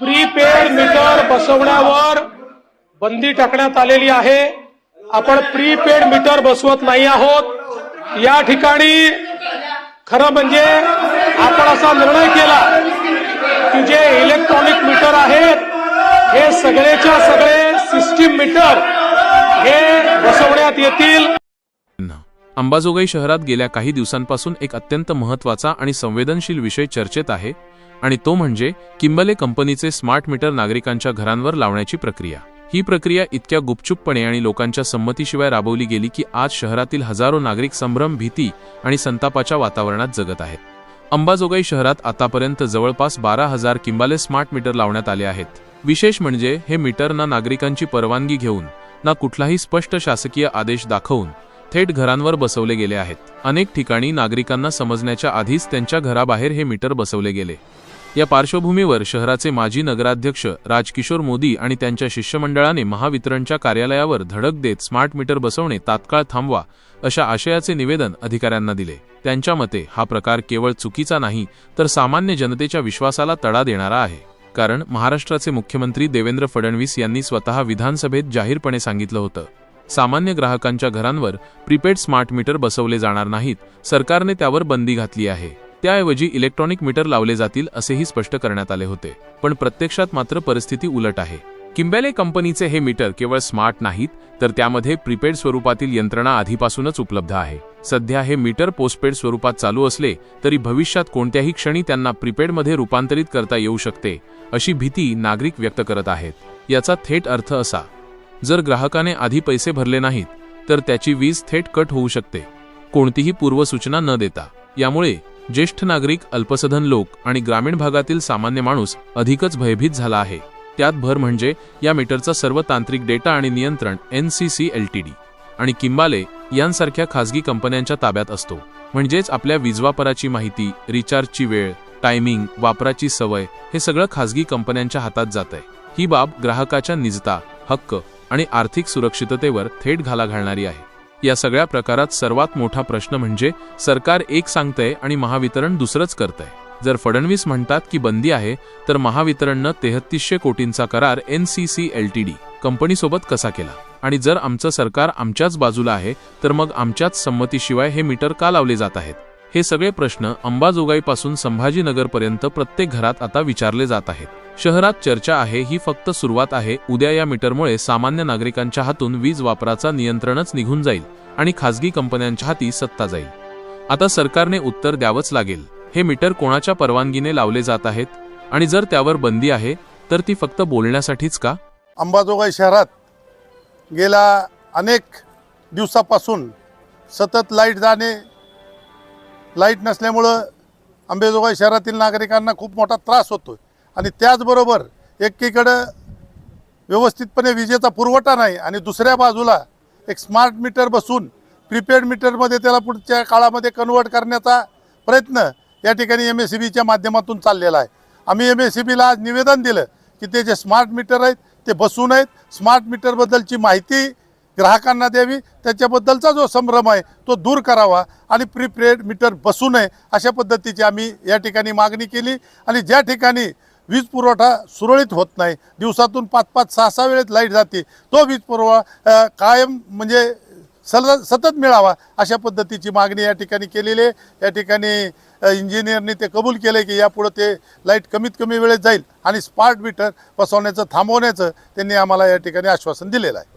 Prepaid meter बसवण्यावर बंदी टाकण्यात आलेली आहे. आपण प्रीपेड मीटर बसवत नाही आहोत. या ठिकाणी खरं म्हणजे आपण असा निर्णय केला की जे इलेक्ट्रॉनिक मीटर आहेत हे सगळेच्या सगळे सिस्टीम मीटर हे बसवण्यात येतील. अंबाजोगाई शहरात गेल्या काही दिवसांपासून एक अत्यंत महत्त्वाचा आणि संवेदनशील विषय चर्चेत आहे आणि तो म्हणजे किंबले कंपनीचे स्मार्ट मीटर नागरिकांच्या घरांवर लावण्याची प्रक्रिया. ही प्रक्रिया इतक्या गुपचूपपणे आणि लोकांच्या संमतीशिवाय राबवली गेली की आज शहरातील हजारो नागरिक संभ्रम भीती आणि संतापाच्या वातावरणात जगत आहेत. अंबाजोगाई शहरात आतापर्यंत जवळपास बारा हजार किंबाले स्मार्ट मीटर लावण्यात आले आहेत. विशेष म्हणजे हे मीटर ना नागरिकांची परवानगी घेऊन ना कुठलाही स्पष्ट शासकीय आदेश दाखवून थेट घरांवर बसवले गेले आहेत. अनेक ठिकाणी नागरिकांना समजण्याच्या आधीच त्यांच्या घराबाहेर हे मीटर बसवले गेले. या पार्श्वभूमीवर शहराचे माजी नगराध्यक्ष राजकिशोर मोदी आणि त्यांच्या शिष्यमंडळाने महावितरणच्या कार्यालयावर धडक देत स्मार्ट मीटर बसवणे तात्काळ थांबवा अशा आशयाचे निवेदन अधिकाऱ्यांना दिले. त्यांच्या मते हा प्रकार केवळ चुकीचा नाही तर सामान्य जनतेच्या विश्वासाला तडा देणारा आहे. कारण महाराष्ट्राचे मुख्यमंत्री देवेंद्र फडणवीस यांनी स्वतः विधानसभेत जाहीरपणे सांगितलं होतं. सामान्य ग्राहकांच्या घरांवर प्रीपेड स्मार्ट मीटर बसवले जाणार नाहीत. सरकारने त्यावर बंदी घातली आहे. त्याऐवजी इलेक्ट्रॉनिक मीटर लावले जातील असेही स्पष्ट करण्यात आले होते. पण प्रत्यक्षात मात्र परिस्थिती उलट आहे. किंबेले कंपनीचे हे मीटर केवळ स्मार्ट नाहीत तर त्यामध्ये प्रीपेड स्वरूपातील यंत्रणा आधीपासूनच उपलब्ध आहे. सध्या हे मीटर पोस्टपेड स्वरूपात चालू असले तरी भविष्यात कोणत्याही क्षणी त्यांना प्रीपेडमध्ये रूपांतरित करता येऊ शकते अशी भीती नागरिक व्यक्त करत आहेत. याचा थेट अर्थ असा जर ग्राहकाने आधी पैसे भरले नाहीत तर त्याची वीज थेट कट होऊ शकते. कोणतीही पूर्वसूचना न देता. यामुळे ज्येष्ठ नागरिक अल्पसधन लोक आणि ग्रामीण भागातील सामान्य माणूस अधिकच भयभीत झाला आहे. त्यात भर म्हणजे या मीटरचा सर्व तांत्रिक डेटा आणि नियंत्रण N C C L T D आणि किंबाले यांसारख्या खासगी कंपन्यांच्या ताब्यात असतो. म्हणजेच आपल्या वीजवापराची माहिती रिचार्जची वेळ टायमिंग वापराची सवय हे सगळं खासगी कंपन्यांच्या हातात जात आहे ही बाब ग्राहकाच्या निजता हक्क आणि आर्थिक सुरक्षिततेवर थेट घाला घालणारी आहे. या सगळ्या प्रकारात सर्वात मोठा प्रश्न म्हणजे सरकार एक सांगतंय आणि महावितरण दुसरंच करतंय. जर फडणवीस म्हणतात की बंदी आहे तर महावितरणनं तेहत्तीसशे कोटींचा करार N C C L T D कंपनीसोबत कसा केला? आणि जर आमचं सरकार आमच्याच बाजूला आहे तर मग आमच्याच संमतीशिवाय हे मीटर का लावले जात आहेत? हे सगळे प्रश्न अंबाजोगाईपासून संभाजीनगरपर्यंत प्रत्येक घरात आता विचारले जात आहेत. शहरात चर्चा आहे ही फक्त सुरुवात आहे उद्या या मीटरमुळे सामान्य नागरिकांच्या हातून वीज वापराचा नियंत्रणच निघून जाईल आणि खासगी कंपन्यांच्या हाती सत्ता जाईल. आता सरकारने उत्तर द्यावंच लागेल. हे मीटर कोणाच्या परवानगीने लावले जात आहेत? आणि जर त्यावर बंदी आहे तर ती फक्त बोलण्यासाठीच का? अंबाजोगाई शहरात गेल्या अनेक दिवसापासून सतत लाइट जाणे लाइट नसल्यामुळं अंबेजोगाई शहरातील नागरिकांना खूप मोठा त्रास होतो आणि त्याचबरोबर एकीकडं व्यवस्थितपणे विजेचा पुरवठा नाही आणि दुसऱ्या बाजूला एक स्मार्ट मीटर बसून प्रीपेड मीटरमध्ये त्याला पुढच्या काळामध्ये कन्वर्ट करण्याचा प्रयत्न या ठिकाणी एम एस सी बीच्या माध्यमातून चाललेला आहे. आम्ही एम एस सी बीला आज निवेदन दिलं की ते जे स्मार्ट मीटर आहेत ते बसून आहेत. स्मार्ट मीटरबद्दलची माहिती ग्राहकांना द्यावी त्याच्याबद्दलचा जो संभ्रम आहे तो दूर करावा आणि प्रीपेड मीटर बसू नये अशा पद्धतीची आम्ही या ठिकाणी मागणी केली आणि ज्या ठिकाणी वीज पुरवठा सुरळीत होत नाही दिवसातून पाच पाच सहा सहा वेळेत लाइट जाते तो वीज पुरवठा कायम म्हणजे सल सतत मिळावा अशा पद्धतीची मागणी या ठिकाणी केलेली आहे. या ठिकाणी इंजिनियरने ते कबूल केले की यापुढं ते लाइट कमीत कमी वेळेत जाईल आणि स्मार्ट मीटर बसवण्याचं थांबवण्याचं त्यांनी आम्हाला या ठिकाणी आश्वासन दिलेलं आहे.